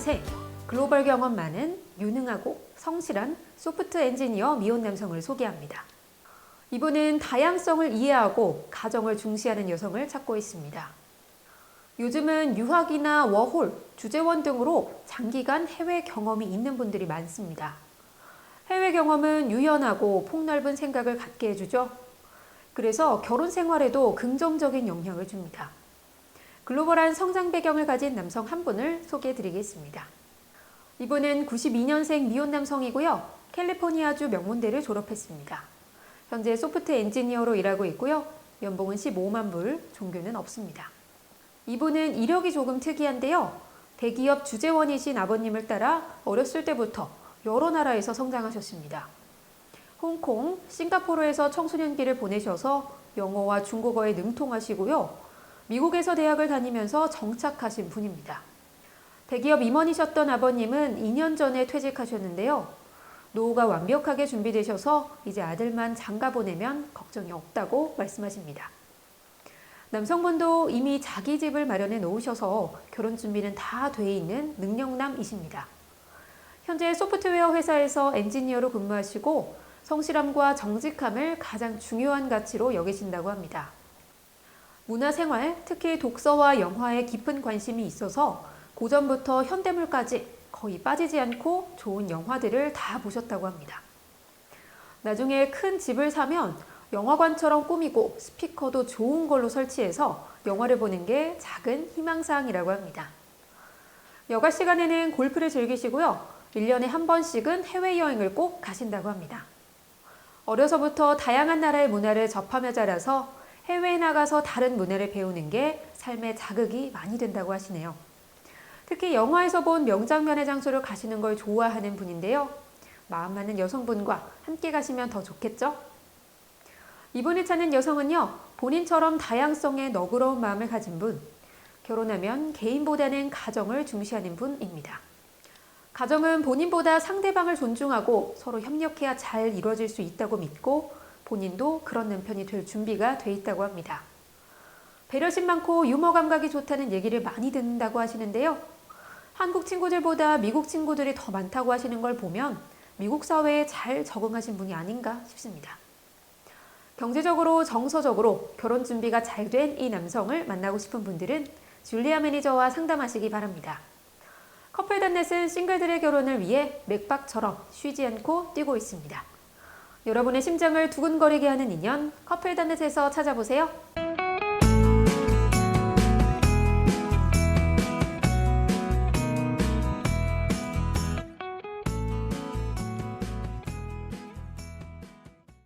새 글로벌 경험 많은 유능하고 성실한 소프트 엔지니어 미혼 남성을 소개합니다. 이분은 다양성을 이해하고 가정을 중시하는 여성을 찾고 있습니다. 요즘은 유학이나 워홀, 주재원 등으로 장기간 해외 경험이 있는 분들이 많습니다. 해외 경험은 유연하고 폭넓은 생각을 갖게 해주죠. 그래서 결혼 생활에도 긍정적인 영향을 줍니다. 글로벌한 성장 배경을 가진 남성 한 분을 소개해 드리겠습니다. 이분은 92년생 미혼 남성이고요. 캘리포니아주 명문대를 졸업했습니다. 현재 소프트 엔지니어로 일하고 있고요. 연봉은 15만 불, 종교는 없습니다. 이분은 이력이 조금 특이한데요. 대기업 주재원이신 아버님을 따라 어렸을 때부터 여러 나라에서 성장하셨습니다. 홍콩, 싱가포르에서 청소년기를 보내셔서 영어와 중국어에 능통하시고요. 미국에서 대학을 다니면서 정착하신 분입니다. 대기업 임원이셨던 아버님은 2년 전에 퇴직하셨는데요. 노후가 완벽하게 준비되셔서 이제 아들만 장가 보내면 걱정이 없다고 말씀하십니다. 남성분도 이미 자기 집을 마련해 놓으셔서 결혼 준비는 다 돼 있는 능력남이십니다. 현재 소프트웨어 회사에서 엔지니어로 근무하시고 성실함과 정직함을 가장 중요한 가치로 여기신다고 합니다. 문화생활, 특히 독서와 영화에 깊은 관심이 있어서 고전부터 현대물까지 거의 빠지지 않고 좋은 영화들을 다 보셨다고 합니다. 나중에 큰 집을 사면 영화관처럼 꾸미고 스피커도 좋은 걸로 설치해서 영화를 보는 게 작은 희망사항이라고 합니다. 여가 시간에는 골프를 즐기시고요. 1년에 한 번씩은 해외여행을 꼭 가신다고 합니다. 어려서부터 다양한 나라의 문화를 접하며 자라서 해외에 나가서 다른 문화를 배우는 게 삶의 자극이 많이 된다고 하시네요. 특히 영화에서 본 명장면의 장소를 가시는 걸 좋아하는 분인데요. 마음 맞는 여성분과 함께 가시면 더 좋겠죠? 이분이 찾는 여성은요, 본인처럼 다양성에 너그러운 마음을 가진 분, 결혼하면 개인보다는 가정을 중시하는 분입니다. 가정은 본인보다 상대방을 존중하고 서로 협력해야 잘 이루어질 수 있다고 믿고 본인도 그런 남편이 될 준비가 돼 있다고 합니다. 배려심 많고 유머 감각이 좋다는 얘기를 많이 듣는다고 하시는데요. 한국 친구들보다 미국 친구들이 더 많다고 하시는 걸 보면 미국 사회에 잘 적응하신 분이 아닌가 싶습니다. 경제적으로 정서적으로 결혼 준비가 잘 된 이 남성을 만나고 싶은 분들은 줄리아 매니저와 상담하시기 바랍니다. 커플 단넷은 싱글들의 결혼을 위해 맥박처럼 쉬지 않고 뛰고 있습니다. 여러분의 심장을 두근거리게 하는 인연 커플단넷에서 찾아보세요.